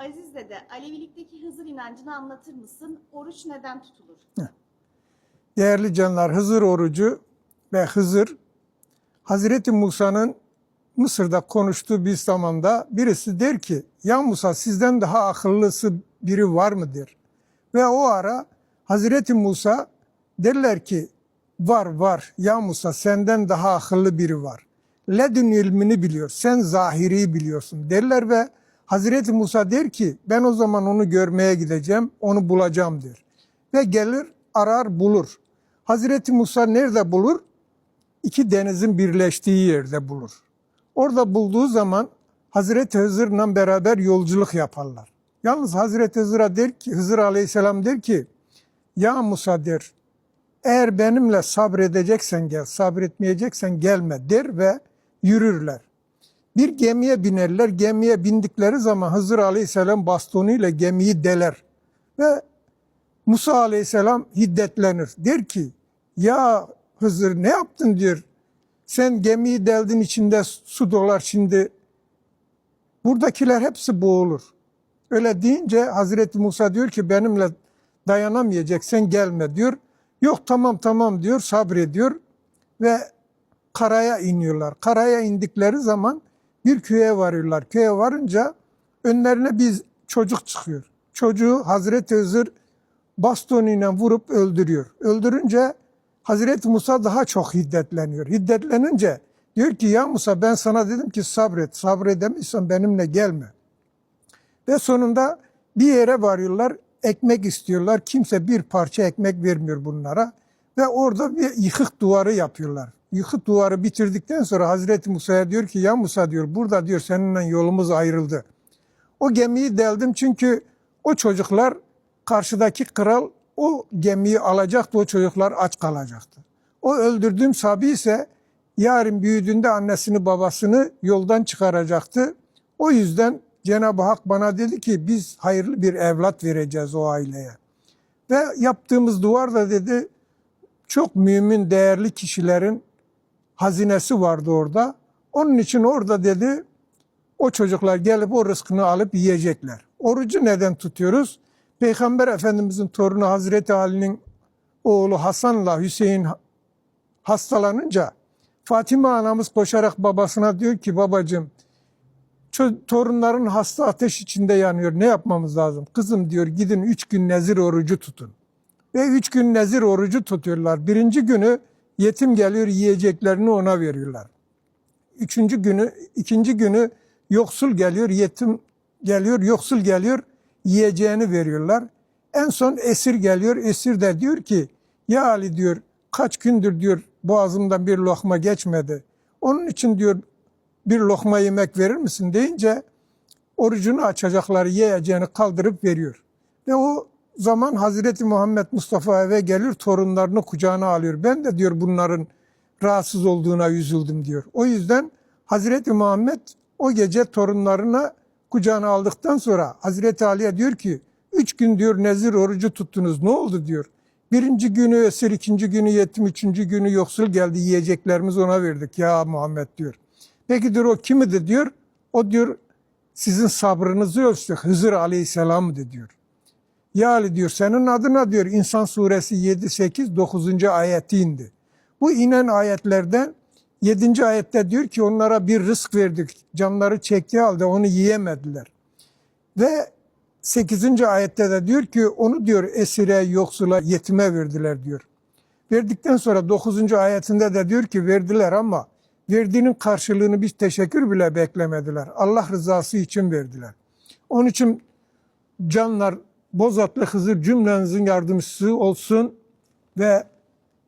Aziz dede, Alevilikteki Hızır inancını anlatır mısın? Oruç neden tutulur? Değerli canlar Hızır orucu ve Hızır Hazreti Musa'nın Mısır'da konuştuğu bir zamanda birisi der ki ya Musa sizden daha akıllısı biri var mıdır? Ve o ara Hazreti Musa derler ki var var ya Musa senden daha akıllı biri var. Ledün ilmini biliyor sen zahiri biliyorsun derler ve Hazreti Musa der ki ben o zaman onu görmeye gideceğim onu bulacağım der. Ve gelir arar bulur. Hazreti Musa nerede bulur? İki denizin birleştiği yerde bulur. Orada bulduğu zaman Hazreti Hızır'la beraber yolculuk yaparlar. Yalnız Hazreti Hızır'a der ki, Hızır Aleyhisselam der ki, ya Musa der, eğer benimle sabredeceksen gel, sabretmeyeceksen gelme der ve yürürler. Bir gemiye binerler, gemiye bindikleri zaman Hızır Aleyhisselam bastonuyla gemiyi deler. Ve Musa Aleyhisselam hiddetlenir. Der ki, ya Hızır ne yaptın diyor. Sen gemiyi deldin içinde su dolar şimdi. Buradakiler hepsi boğulur. Öyle deyince Hazreti Musa diyor ki benimle dayanamayacak sen gelme diyor. Yok tamam tamam diyor sabrediyor ve karaya iniyorlar. Karaya indikleri zaman bir köye varıyorlar. Köye varınca önlerine bir çocuk çıkıyor. Çocuğu Hazreti Hızır bastonuyla vurup öldürüyor. Öldürünce Hazreti Musa daha çok hiddetleniyor. Hiddetlenince diyor ki ya Musa ben sana dedim ki sabret. Sabredemiyorsan benimle gelme. Ve sonunda bir yere varıyorlar. Ekmek istiyorlar. Kimse bir parça ekmek vermiyor bunlara. Ve orada bir yıkık duvarı yapıyorlar. Yıkık duvarı bitirdikten sonra Hazreti Musa'ya diyor ki ya Musa diyor burada diyor seninle yolumuz ayrıldı. O gemiyi deldim çünkü o çocuklar karşıdaki kral o gemiyi alacaktı, o çocuklar aç kalacaktı. O öldürdüğüm Sabi ise yarın büyüdüğünde annesini babasını yoldan çıkaracaktı. O yüzden Cenab-ı Hak bana dedi ki biz hayırlı bir evlat vereceğiz o aileye. Ve yaptığımız duvar da dedi çok mümin değerli kişilerin hazinesi vardı orada. Onun için orada dedi o çocuklar gelip o rızkını alıp yiyecekler. Orucu neden tutuyoruz? Peygamber Efendimizin torunu Hazreti Ali'nin oğlu Hasan'la Hüseyin hastalanınca Fatime anamız koşarak babasına diyor ki babacığım torunların hasta ateş içinde yanıyor ne yapmamız lazım? Kızım diyor gidin üç gün nezir orucu tutun. Ve üç gün nezir orucu tutuyorlar. Birinci günü yetim geliyor yiyeceklerini ona veriyorlar. Üçüncü günü, ikinci günü yoksul geliyor, yetim geliyor, yoksul geliyor, yiyeceğini veriyorlar. En son esir geliyor, esir de diyor ki, ya Ali diyor, kaç gündür diyor boğazımdan bir lokma geçmedi. Onun için diyor bir lokma yemek verir misin deyince orucunu açacakları yiyeceğini kaldırıp veriyor. Ve o zaman Hazreti Muhammed Mustafa eve gelir torunlarını kucağına alıyor. Ben de diyor bunların rahatsız olduğuna üzüldüm diyor. O yüzden Hazreti Muhammed o gece torunlarına kucağına aldıktan sonra Hazreti Ali'ye diyor ki üç gün diyor nezir orucu tuttunuz ne oldu diyor. Birinci günü esir, ikinci günü yetim, üçüncü günü yoksul geldi yiyeceklerimizi ona verdik ya Muhammed diyor. Peki diyor o kimidi diyor. O diyor sizin sabrınızı ölçtü Hızır Aleyhisselam'dı diyor. Ya diyor senin adına diyor İnsan suresi 7, 8, 9. ayeti indi. Bu inen ayetlerden 7. ayette diyor ki onlara bir rızk verdik. Canları çektiği halde onu yiyemediler. Ve 8. ayette de diyor ki onu diyor esire, yoksula, yetime verdiler diyor. Verdikten sonra 9. ayetinde de diyor ki verdiler ama verdiğinin karşılığını bir teşekkür bile beklemediler. Allah rızası için verdiler. Onun için canlar Bozatlı Hızır cümlenizin yardımcısı olsun ve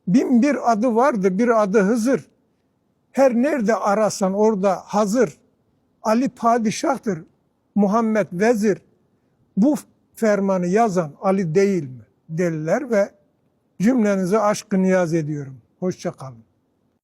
bin bir adı vardı bir adı Hızır. Her nerede arasan orada hazır. Ali padişahtır, Muhammed vezir. Bu fermanı yazan Ali değil mi? Deliler ve cümlenize aşkı niyaz ediyorum. Hoşça kalın.